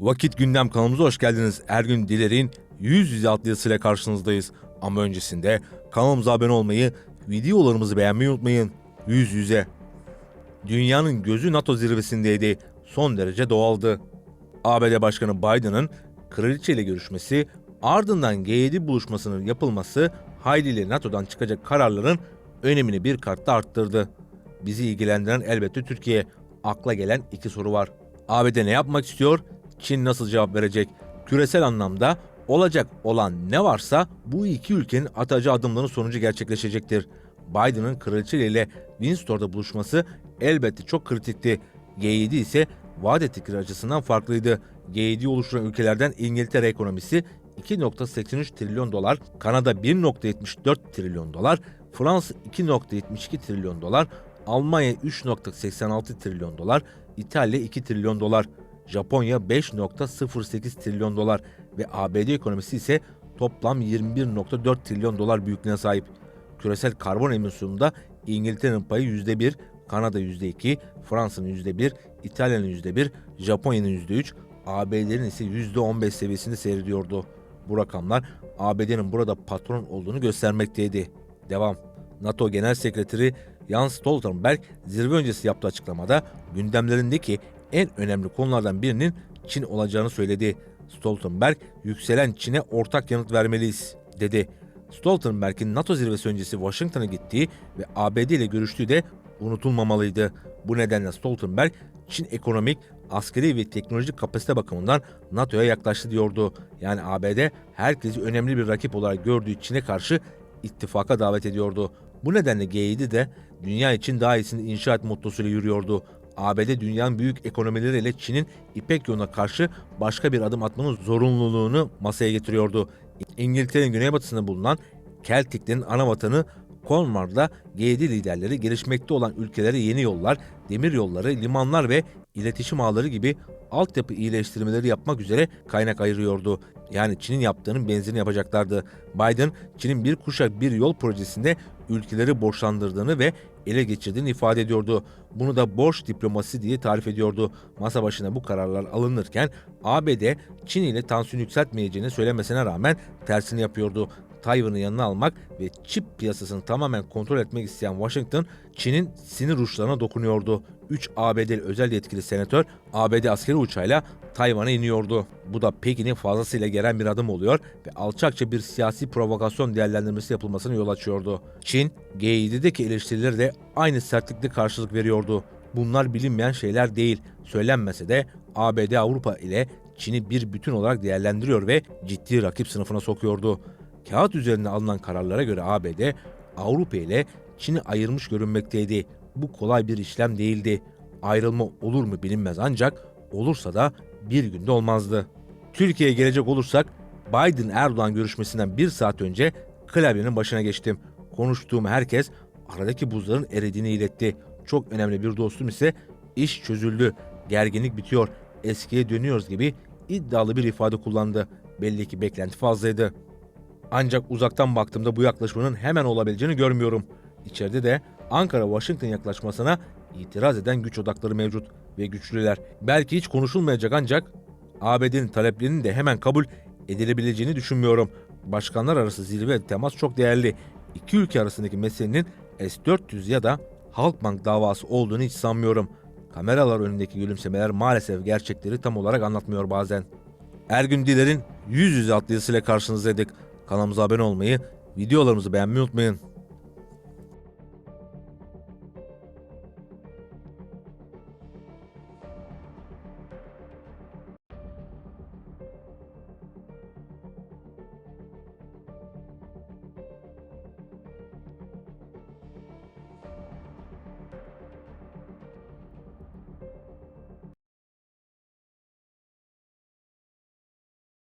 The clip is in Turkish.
Vakit Gündem kanalımıza hoş geldiniz. Ergün Diler'in 100 yüz adlı yazısıyla karşınızdayız. Ama öncesinde kanalımıza abone olmayı, videolarımızı beğenmeyi unutmayın. Yüz yüze. Dünyanın gözü NATO zirvesindeydi. Son derece doğaldı. ABD Başkanı Biden'ın kraliçe ile görüşmesi, ardından G7 buluşmasının yapılması hayliyle NATO'dan çıkacak kararların önemini bir kat da arttırdı. Bizi ilgilendiren elbette Türkiye. Akla gelen iki soru var. ABD ne yapmak istiyor? Çin nasıl cevap verecek? Küresel anlamda olacak olan ne varsa bu iki ülkenin atacağı adımların sonucu gerçekleşecektir. Biden'ın kraliçe ile Windsor'da buluşması elbette çok kritikti. G7 ise vaat ettikleri açısından farklıydı. G7'yi oluşturan ülkelerden İngiltere ekonomisi 2.83 trilyon dolar, Kanada 1.74 trilyon dolar, Fransa 2.72 trilyon dolar, Almanya 3.86 trilyon dolar, İtalya 2 trilyon dolar, Japonya 5.08 trilyon dolar ve ABD ekonomisi ise toplam 21.4 trilyon dolar büyüklüğüne sahip. Küresel karbon emisyonunda İngiltere'nin payı %1, Kanada %2, Fransa'nın %1, İtalya'nın %1, Japonya'nın %3, ABD'nin ise %15 seviyesinde seyrediyordu. Bu rakamlar ABD'nin burada patron olduğunu göstermekteydi. Devam. NATO Genel Sekreteri Jens Stoltenberg zirve öncesi yaptığı açıklamada gündemlerindeki en önemli konulardan birinin Çin olacağını söyledi. Stoltenberg, yükselen Çin'e ortak yanıt vermeliyiz, dedi. Stoltenberg'in NATO zirvesi öncesi Washington'a gittiği ve ABD ile görüştüğü de unutulmamalıydı. Bu nedenle Stoltenberg, Çin ekonomik, askeri ve teknolojik kapasite bakımından NATO'ya yaklaştı diyordu. Yani ABD herkesi önemli bir rakip olarak gördüğü Çin'e karşı ittifaka davet ediyordu. Bu nedenle G7 de dünya için daha iyisini inşa et mottosuyla yürüyordu. ABD dünyanın büyük ekonomileriyle Çin'in İpek yoluna karşı başka bir adım atmanın zorunluluğunu masaya getiriyordu. İngiltere'nin güneybatısında bulunan Keltiklerin ana vatanı Cornwall'da G7 liderleri gelişmekte olan ülkelere yeni yollar, demir yolları, limanlar ve iletişim ağları gibi altyapı iyileştirmeleri yapmak üzere kaynak ayırıyordu. Yani Çin'in yaptığının benzerini yapacaklardı. Biden, Çin'in bir kuşak bir yol projesinde ülkeleri borçlandırdığını ve ele geçirdiğini ifade ediyordu. Bunu da borç diplomasi diye tarif ediyordu. Masa başına bu kararlar alınırken ABD Çin ile tansiyon yükseltmeyeceğini söylemesine rağmen tersini yapıyordu. Tayvan'ı yanına almak ve çip piyasasını tamamen kontrol etmek isteyen Washington, Çin'in sinir uçlarına dokunuyordu. 3 ABD'li özel yetkili senatör ABD askeri uçağıyla Tayvan'a iniyordu. Bu da Pekin'in fazlasıyla gelen bir adım oluyor ve alçakça bir siyasi provokasyon değerlendirmesi yapılmasına yol açıyordu. Çin, G7'deki eleştirileri de aynı sertlikle karşılık veriyordu. Bunlar bilinmeyen şeyler değil. Söylenmese de ABD Avrupa ile Çin'i bir bütün olarak değerlendiriyor ve ciddi rakip sınıfına sokuyordu. Kağıt üzerinde alınan kararlara göre ABD, Avrupa ile Çin'i ayırmış görünmekteydi. Bu kolay bir işlem değildi. Ayrılma olur mu bilinmez ancak olursa da bir günde olmazdı. Türkiye'ye gelecek olursak Biden-Erdoğan görüşmesinden bir saat önce klavyenin başına geçtim. Konuştuğum herkes aradaki buzların eridiğini iletti. Çok önemli bir dostum ise iş çözüldü, gerginlik bitiyor, eskiye dönüyoruz gibi iddialı bir ifade kullandı. Belli ki beklenti fazlaydı. Ancak uzaktan baktığımda bu yaklaşmanın hemen olabileceğini görmüyorum. İçeride de Ankara-Washington yaklaşmasına itiraz eden güç odakları mevcut ve güçlüler. Belki hiç konuşulmayacak ancak ABD'nin taleplerinin de hemen kabul edilebileceğini düşünmüyorum. Başkanlar arası zirve ve temas çok değerli. İki ülke arasındaki meselenin S-400 ya da Halkbank davası olduğunu hiç sanmıyorum. Kameralar önündeki gülümsemeler maalesef gerçekleri tam olarak anlatmıyor bazen. Ergün Diler'in 100 yüz adlı yazısıyla karşınızdaydık. Kanalımıza abone olmayı, videolarımızı beğenmeyi unutmayın.